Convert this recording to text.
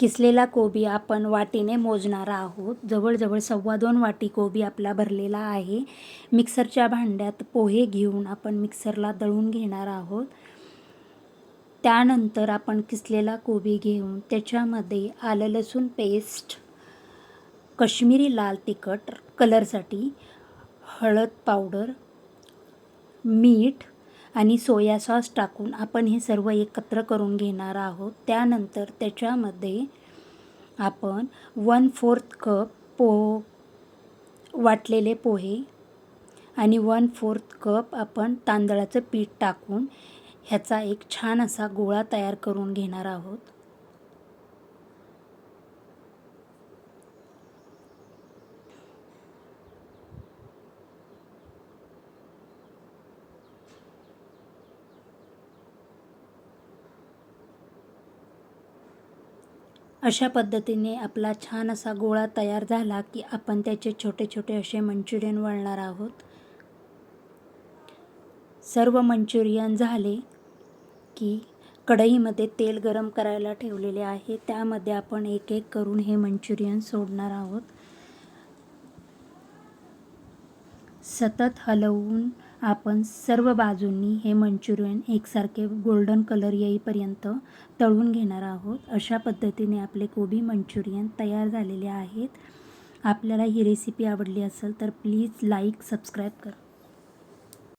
किसलेला कोबी आपण वाटीने मोजणार आहोत? जवळजवळ सव्वा दोन वाटी कोबी आपला भरलेला आहे. मिक्सरच्या भांड्यात पोहे घेऊन आपण मिक्सरला दळून घेणार आहोत. त्यानंतर आपण किसलेला कोबी घेऊन त्याच्यामध्ये आलं लसूण पेस्ट कश्मीरी लाल तिखट कलरसाठी हळद पावडर मीठ आणि सोया सॉस टाकून आपण हे सर्व एकत्र करून घेणार आहोत. त्यानंतर त्याच्यामध्ये आपण वन फोर्थ कप पो वाटलेले पोहे आणि वन फोर्थ कप आपण तांदळाचं पीठ टाकून ह्याचा एक छान असा गोळा तयार करून घेणार आहोत. अशा पद्धतीने आपला छान असा गोळा तयार झाला की आपण त्याचे छोटे छोटे असे मंचुरियन वळणार आहोत. सर्व मंचुरियन झाले की कढईमध्ये तेल गरम करायला ठेवलेले आहे. त्यामध्ये आपण एक एक करून हे मंचुरियन सोडणार आहोत. सतत हलवून आपण सर्व बाजूंनी हे मंचुरियन एकसारखे गोल्डन कलर येईपर्यंत तळून घेणार आहोत. अशा पद्धतीने आपले कोबी मंचुरियन तयार झालेले आहेत. आपल्याला ही रेसिपी आवडली असेल तर प्लीज लाईक सबस्क्राईब करा.